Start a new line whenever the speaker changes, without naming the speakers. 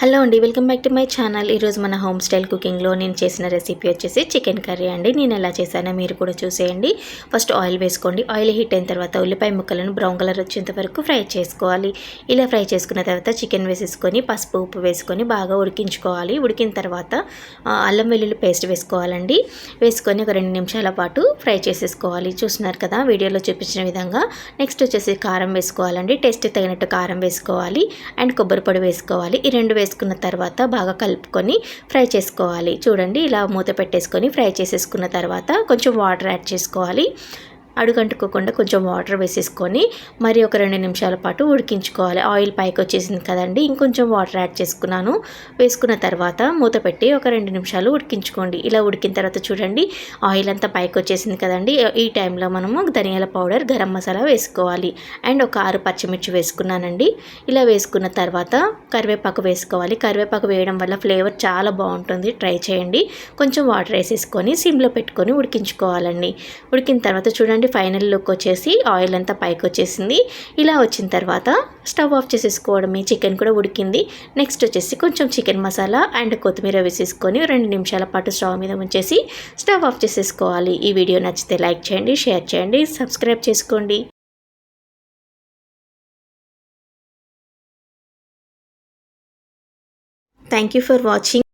Hello అండి welcome back to my channel. ఈరోజు మన హోమ్ స్టైల్ కుకింగ్లో నేను చేసిన రెసిపీ వచ్చేసి చికెన్ కర్రీ అండి. నేను ఎలా చేశానో మీరు కూడా చూసేయండి. ఫస్ట్ ఆయిల్ వేసుకోండి. ఆయిల్ హీట్ అయిన తర్వాత ఉల్లిపాయ ముక్కలను బ్రౌన్ కలర్ వచ్చేంత వరకు ఫ్రై చేసుకోవాలి. ఇలా ఫ్రై చేసుకున్న తర్వాత చికెన్ వేసేసుకొని పసుపు ఉప్పు వేసుకొని బాగా ఉడికించుకోవాలి. ఉడికిన తర్వాత అల్లం వెల్లుల్లి పేస్ట్ వేసుకోవాలండి. వేసుకొని ఒక రెండు నిమిషాల పాటు ఫ్రై చేసేసుకోవాలి. చూస్తున్నారు కదా వీడియోలో చూపించిన విధంగా. నెక్స్ట్ వచ్చేసి కారం వేసుకోవాలండి. టేస్ట్ తగినట్టు కారం వేసుకోవాలి. అండ్ కొబ్బరి పొడి వేసుకోవాలి. ఈ రెండు వేసుకున్న తర్వాత బాగా కలుపుకొని ఫ్రై చేసుకోవాలి. చూడండి ఇలా మూత పెట్టేసుకొని ఫ్రై చేసేసుకున్న తర్వాత కొంచెం వాటర్ యాడ్ చేసుకోవాలి. అడుగంటుకోకుండా కొంచెం వాటర్ వేసేసుకొని మరి ఒక రెండు నిమిషాల పాటు ఉడికించుకోవాలి. ఆయిల్ పైకి వచ్చేసింది కదండి ఇంకొంచెం వాటర్ యాడ్ చేసుకున్నాను. వేసుకున్న తర్వాత మూత పెట్టి ఒక రెండు నిమిషాలు ఉడికించుకోండి. ఇలా ఉడికిన తర్వాత చూడండి ఆయిల్ అంతా పైకి వచ్చేసింది కదండి. ఈ టైంలో మనము ధనియాల పౌడర్ గరం మసాలా వేసుకోవాలి. అండ్ ఒక ఆరు పచ్చిమిర్చి వేసుకున్నానండి. ఇలా వేసుకున్న తర్వాత కరివేపాకు వేసుకోవాలి. కరివేపాకు వేయడం వల్ల ఫ్లేవర్ చాలా బాగుంటుంది. ట్రై చేయండి. కొంచెం వాటర్ వేసేసుకొని సిమ్లో పెట్టుకొని ఉడికించుకోవాలండి. ఉడికిన తర్వాత చూడండి చూడండి ఫైనల్ లుక్ వచ్చేసి ఆయిల్ అంతా పైకి వచ్చేసింది ఇలా వచ్చిన తర్వాత స్టవ్ ఆఫ్ చేసేసుకోవడమే. చికెన్ కూడా ఉడికింది. నెక్స్ట్ వచ్చేసి కొంచెం చికెన్ మసాలా అండ్ కొత్తిమీర వేసేసుకొని రెండు నిమిషాల పాటు స్టవ్ మీద ఉంచేసి స్టవ్ ఆఫ్ చేసేసుకోవాలి. ఈ వీడియో నచ్చితే లైక్ చేయండి షేర్ చేయండి సబ్స్క్రైబ్ చేసుకోండి. Thank you for watching.